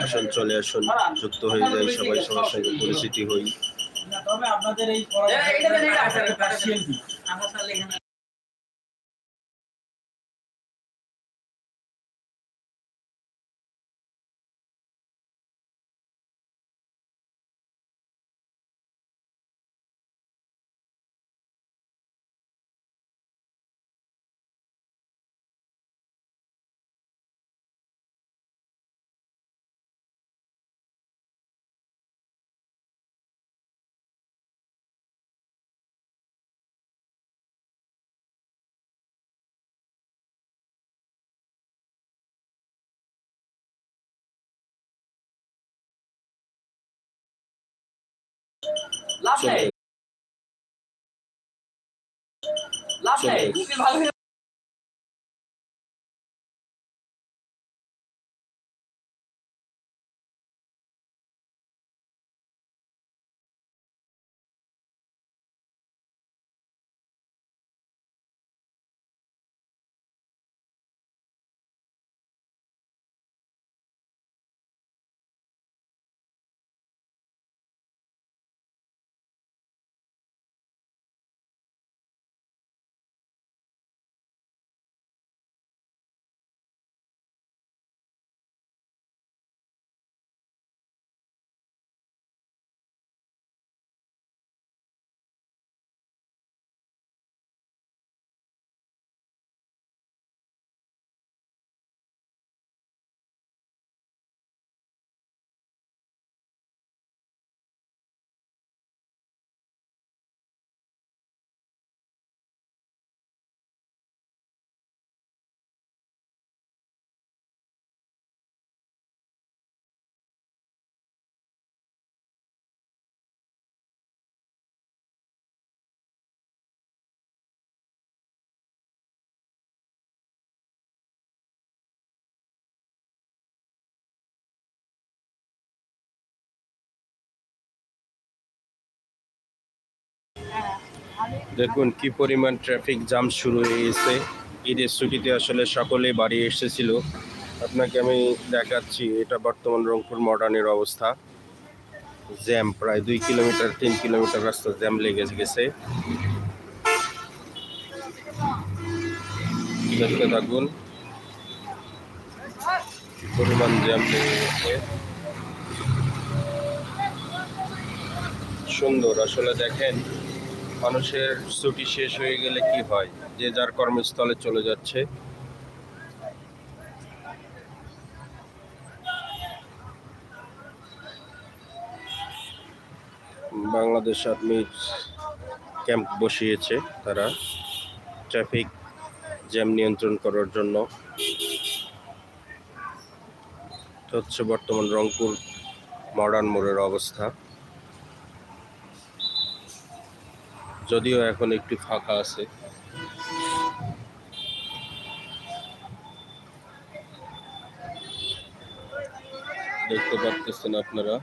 আসুন চলে আসুন যুক্ত হয়ে যাই সবাই সবার সঙ্গে পরিচিতি হই। তবে আপনাদের এই চলে দেখুন, কি পরিমাণ ট্রাফিক জ্যাম শুরু হয়ে গেছে। ঈদের ছুটিতে আসলে সকলে বাড়ি এসেছিল। আপনাকে আমি দেখাচ্ছি, এটা বর্তমান রংপুর মডার্নের অবস্থা। জ্যাম প্রায় দুই কিলোমিটার, তিন কিলোমিটার রাস্তা জ্যাম লেগে গেছে। দেখতে থাকুন পরিমাণ জ্যাম লেগে গেছে। সুন্দর, আসলে দেখেন। মানুষের ছুটি শেষ হয়ে গেলে কি হয়? যে যার কর্মস্থলে চলে যাচ্ছে। বাংলাদেশ আর্মির ক্যাম্প বসিয়েছে তারা। ট্রাফিক জ্যাম নিয়ন্ত্রণ করার জন্য। হচ্ছে বর্তমান রংপুর মডার্ন মোড়ের অবস্থা। যদিও এখন একটু ফাঁকা আছে। দেখতে পাচ্ছেন আপনারা?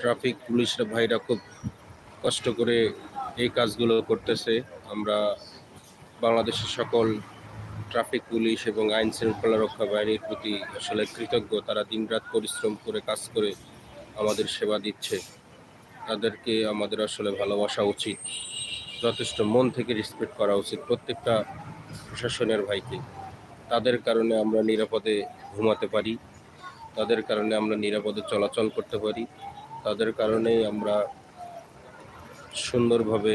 ট্রাফিক পুলিশরা ভাইরা খুব কষ্ট করে এই কাজগুলো করতেছে। আমরা বাংলাদেশের সকল ট্রাফিক পুলিশ এবং আইন শৃঙ্খলা রক্ষা বাহিনীর প্রতি আসলে কৃতজ্ঞ। তারা দিনরাত পরিশ্রম করে, কাজ করে আমাদের সেবা দিচ্ছে। তাদেরকে আমাদের আসলে ভালোবাসা উচিত। যথেষ্ট মন থেকে রেসপেক্ট করা উচিত প্রত্যেকটা প্রশাসনের ভাইকে। তাদের কারণে আমরা নিরাপদে ঘুমাতে পারি। তাদের কারণে আমরা নিরাপদে চলাচল করতে পারি। তাদের কারণেই আমরা সুন্দরভাবে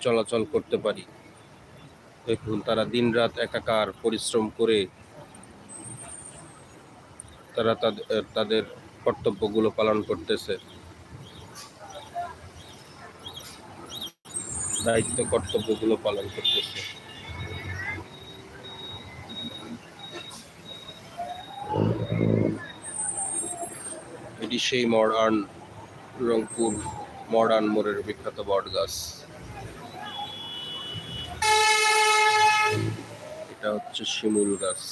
চলাচল করতে পারি। দেখুন, তারা দিনরাত একাকার পরিশ্রম করে তারা তাদের তাদের কর্তব্যগুলো পালন করতেছে। দায়িত্ব, কর্তব্যগুলো পালন করতেছে। এটি সেই মডার্ন রংপুর মডার্ন মোড়ের বিখ্যাত বট গাছ। এটা হচ্ছে শিমুল গাছ।